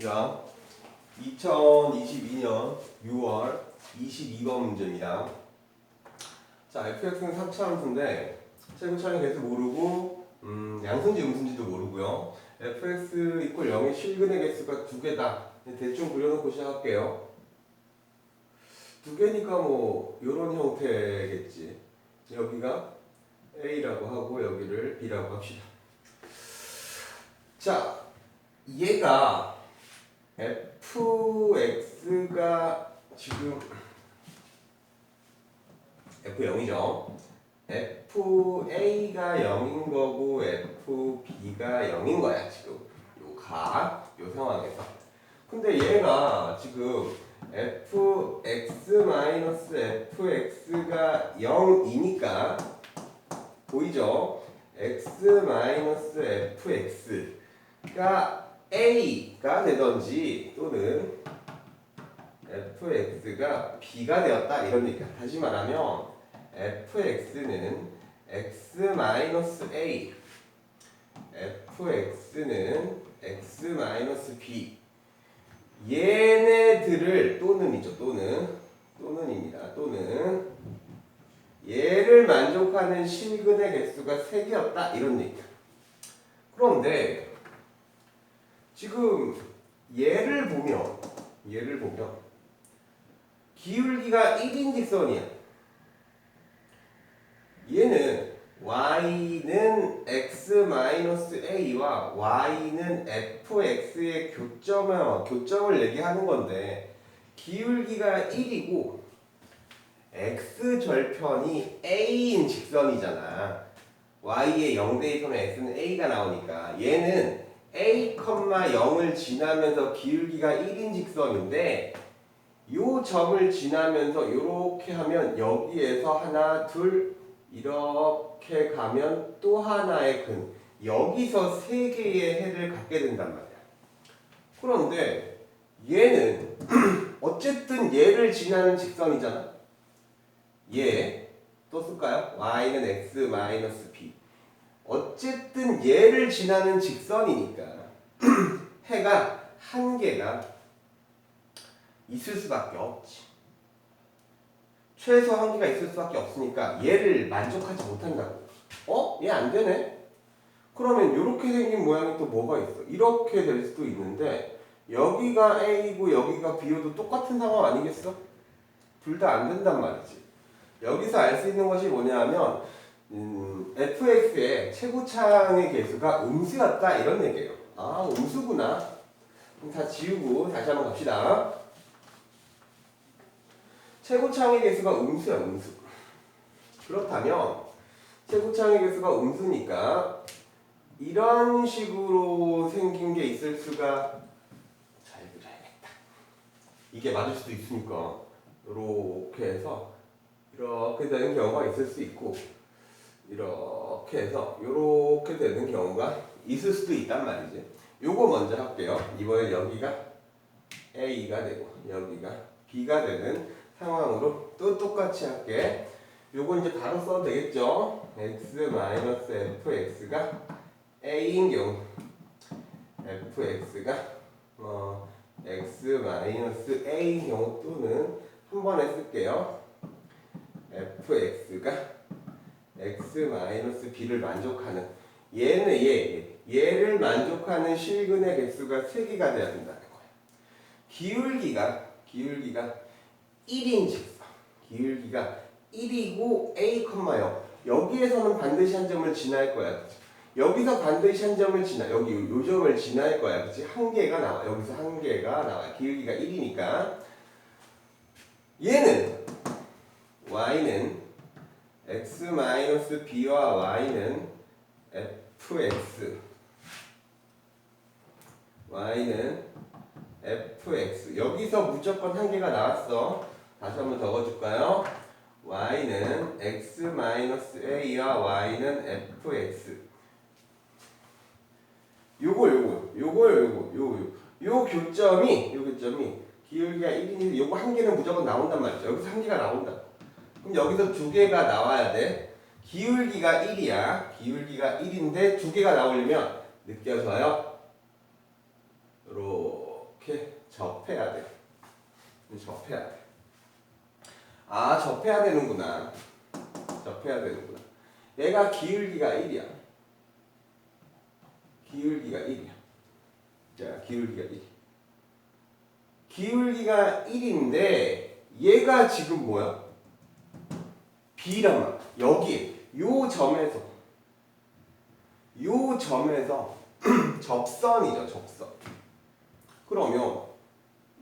자, 2022년 6월 22번 문제입니다. 자, fx는 3차 함수인데 최고차는 계속 모르고 음, 양수인지 음수인지도 모르고요. fx 이퀄 0의 실근의 개수가 두 개다. 대충 그려놓고 시작할게요. 두 개니까 뭐 이런 형태겠지. 여기가 a라고 하고 여기를 b라고 합시다. 자, 얘가 fx가 지금 f0이죠. fa가 0인 거고 fb가 0인 거야 지금 요 각, 요 상황에서. 근데 얘가 지금 fx-fx가 0이니까 보이죠? x-fx가 a가 되던지 또는 fx가 b가 되었다 이런 얘기야. 다시 말하면 fx는 x-a fx는 x-b. 얘네들을 또는이죠 또는 또는입니다. 또는 얘를 만족하는 실근의 개수가 3개였다 이런 얘기야. 그런데 지금 얘를 보면 얘를 보면 기울기가 1인 직선이야. 얘는 y는 x-a와 y는 fx의 교점을, 교점을 얘기하는 건데 기울기가 1이고 x절편이 a인 직선이잖아. y의 0대입하면 x는 a가 나오니까 얘는 a, 0을 지나면서 기울기가 1인 직선인데 요 점을 지나면서 이렇게 하면 여기에서 하나 둘 이렇게 가면 또 하나의 근 여기서 세 개의 해를 갖게 된단 말이야. 그런데 얘는 어쨌든 얘를 지나는 직선이잖아. 얘 또 쓸까요? y는 x 마이너스. 어쨌든 얘를 지나는 직선이니까 해가 한 개가 있을 수밖에 없지. 최소 한 개가 있을 수밖에 없으니까 얘를 만족하지 못한다고. 어? 얘 안 되네? 그러면 이렇게 생긴 모양이 또 뭐가 있어? 이렇게 될 수도 있는데 여기가 A고 여기가 B여도 똑같은 상황 아니겠어? 둘 다 안 된단 말이지. 여기서 알 수 있는 것이 뭐냐면 음, fx의 최고창의 개수가 음수였다 이런 얘기예요. 아 음수구나. 그럼 다 지우고 다시 한번 갑시다. 최고창의 개수가 음수야 음수. 그렇다면 최고창의 개수가 음수니까 이런 식으로 생긴 게 있을 수가 잘 그려야겠다. 이게 맞을 수도 있으니까 이렇게 해서 이렇게 되는 경우가 있을 수 있고 이렇게 해서 이렇게 되는 경우가 있을 수도 있단 말이지. 요거 먼저 할게요. 이번에 여기가 A가 되고 여기가 B가 되는 상황으로 또 똑같이 할게. 요거 이제 바로 써도 되겠죠? x-fx가 a인 경우 fx가 어, x-a인 경우 또는 한 번에 쓸게요. fx가 x-b를 만족하는 얘는 얘 얘를 만족하는 실근의 개수가 3개가 돼야 된다는 거야. 기울기가 기울기가 1인 직선 기울기가 1이고 a, 0 여기에서는 반드시 한 점을 지날 거야. 그치? 여기서 반드시 한 점을 지나 여기 요 점을 지날 거야. 그렇지? 한 개가 나와. 여기서 한 개가 나와. 기울기가 1이니까 얘는 y는 x-b와 y는 fx. Y는 fx. 여기서 무조건 한 개가 나왔어. 다시 한번 적어줄까요? y는 x-a와 y는 fx. 요거 요거 요거 요거 요 교점이 요 교점이 기울기가 1이니까 요거 한 개는 무조건 나온단 말이죠. 여기서 한 개가 나온다 그럼 여기서 두 개가 나와야 돼 기울기가 1이야 기울기가 1인데 두 개가 나오려면 느껴져요 접해야 돼. 접해야 돼. 아, 접해야 되는구나. 접해야 되는구나. 얘가 기울기가 1이야. 기울기가 1이야. 자, 기울기가 1. 기울기가 1인데 얘가 지금 뭐야? 말. 여기 요 점에서 요 점에서 접선이죠, 접선. 그러면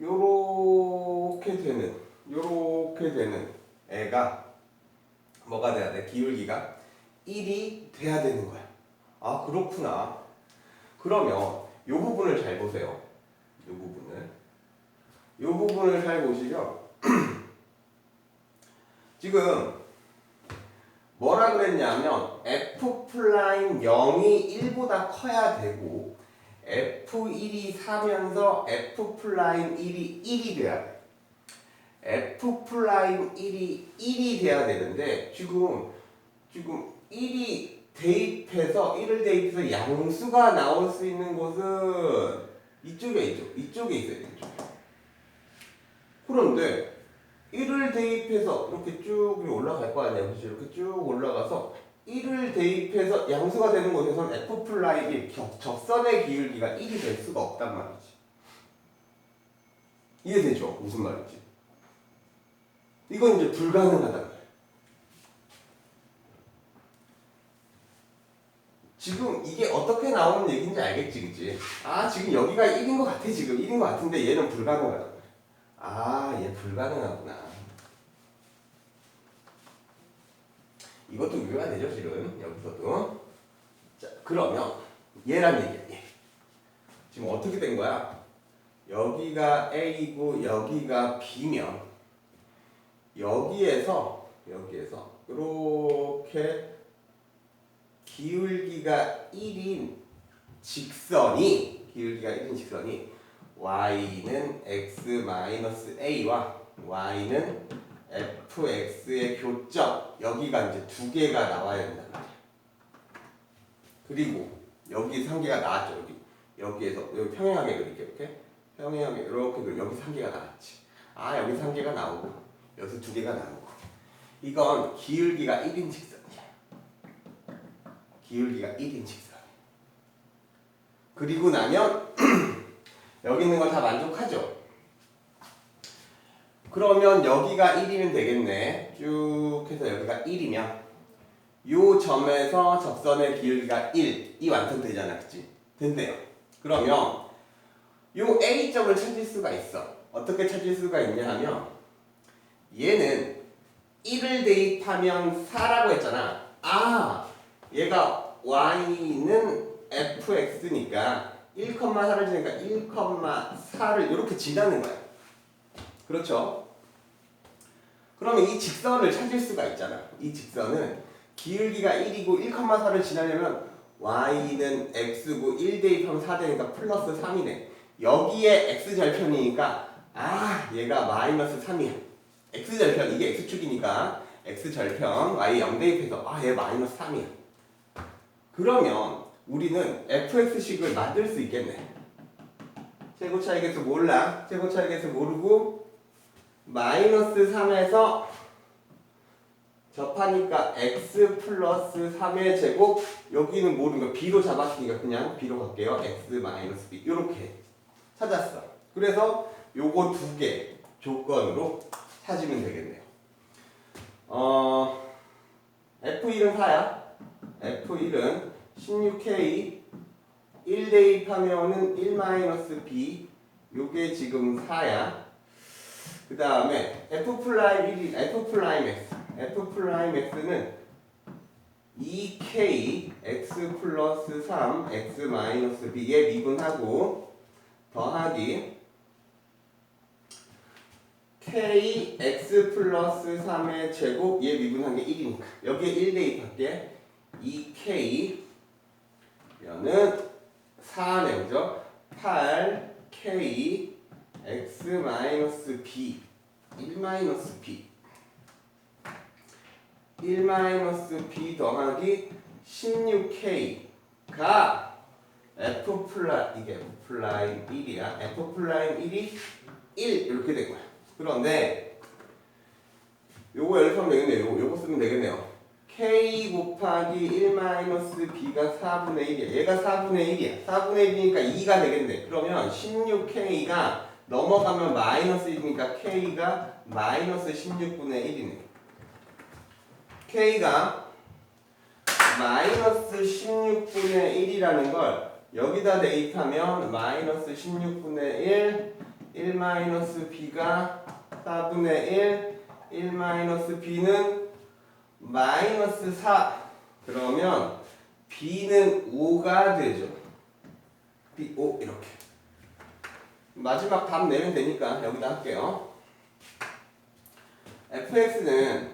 요렇게 되는 요렇게 되는 애가 뭐가 돼야 돼? 기울기가 1이 돼야 되는 거야. 아, 그렇구나. 그러면 요 부분을 잘 보세요. 요 부분을. 요 부분을 잘 보시면 지금 뭐라 그랬냐면 f 프라임 0이 1보다 커야 되고 f1이 4면서 f 프라임 1이 1이 돼야 돼. f 프라임 1이 1이 돼야 되는데 지금 지금 1이 대입해서 1을 대입해서 양수가 나올 수 있는 곳은 이쪽에 있죠. 이쪽에 있어요. 이쪽에. 그런데 1을 대입해서 이렇게 쭉 올라갈 거 아니야. 그렇지? 이렇게 쭉 올라가서 1을 대입해서 양수가 되는 곳에서는 f 플라임이 적- 적선의 기울기가 1이 될 수가 없단 말이지. 이해되죠? 무슨 말인지. 이건 이제 불가능하단 말이야. 지금 이게 어떻게 나오는 얘기인지 알겠지, 그치? 아, 지금 여기가 1인 것 같아, 지금. 1인 것 같은데 얘는 불가능하단 말이야. 아, 얘 불가능하구나. 이것도 이해가 되죠, 실은. 여기서도. 자, 그러면 얘란 얘기야, 얘. 지금 어떻게 된 거야? 여기가 A고 여기가 B면 여기에서 여기에서 이렇게 기울기가 1인 직선이 기울기가 1인 직선이 y는 x-a와 y는 fx의 교점 여기가 이제 두 개가 나와야 말이야. 그리고 여기 한 개가 나왔죠. 여기 여기에서 여기 평행하게 그릴게 이렇게 평행하게 이렇게 그리 여기 한 개가 나왔지. 아 여기 한 개가 나오고 여기서 두 개가 나오고 이건 기울기가 1인 직선이야. 기울기가 1인 직선. 그리고 나면 여기 있는 건다 만족하죠? 그러면 여기가 1이면 되겠네. 쭉 해서 여기가 1이면 요 점에서 적선의 기울기가 1 이 완성되잖아. 그치? 된대요. 그러면 요 A점을 찾을 수가 있어. 어떻게 찾을 수가 있냐 하면 얘는 1을 대입하면 4라고 했잖아. 아, 얘가 y는 fx니까 1,4를 지니까 1,4를 이렇게 지나는 거야. 그렇죠? 그러면 이 직선을 찾을 수가 있잖아. 이 직선은 기울기가 1이고 1,4를 지나려면 y는 x고 1 대입 하면 4 되니까 플러스 3이네. 여기에 x 절편이니까 아 얘가 마이너스 3이야. x 절편 이게 x축이니까 x 절편 y 0 대입해서 아 얘 마이너스 3이야. 그러면 우리는 fx식을 만들 수 있겠네. 최고 차이계수 몰라. 최고 차이계수 모르고 마이너스 3에서 접하니까 x 플러스 3의 제곱 여기는 모르는 거 b로 잡았으니까 그냥 b로 갈게요. x 마이너스 b 이렇게 찾았어. 그래서 요거 두 개 조건으로 찾으면 되겠네요. 어 F1은 4야. F1은 16K 1 대입하면은 1 마이너스 B. 요게 지금 4야. 그 다음에 F 플라임 1이 F 플라임 X. F 플라임 X는 2K X 플러스 3 X 마이너스 B에 미분하고 더하기 K X 플러스 3의 제곱 얘 미분한 게 1이니까. 여기에 1 대입할게. 2K 면은 4네 그죠? 8K X B 1 마이너스 B 1 마이너스 B 더하기 16K가 f 플라이 이게 f 플라임 1이야. f 플라임 1이 1 이렇게 된 거야. 그런데 요거 연습하면 되겠네요. 요거 쓰면 되겠네요. K 곱하기 1 마이너스 b가 4분의 1이야. 얘가 4분의 1이야. 4분의 1이니까 2가 되겠네. 그러면 16k가 넘어가면 마이너스 1이니까 k가 마이너스 16분의 1이네. k가 마이너스 16분의 1이라는 걸 여기다 대입하면 마이너스 16분의 1, 1 마이너스 b가 4분의 1, 1 마이너스 b는 마이너스 4 그러면 b는 5가 되죠. b 5 이렇게 마지막 답 내면 되니까 여기다 할게요. fx는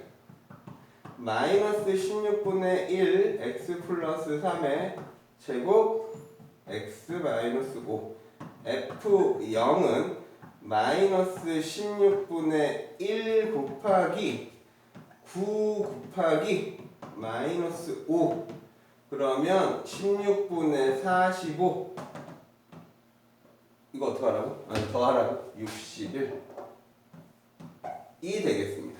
마이너스 16분의 1 x 플러스 3의 제곱 x 마이너스 5 f0은 마이너스 16분의 1 곱하기 9 곱하기 마이너스 5 그러면 16분의 45 이거 어떻게 하라고? 아니 더 하라고? 61이 되겠습니다.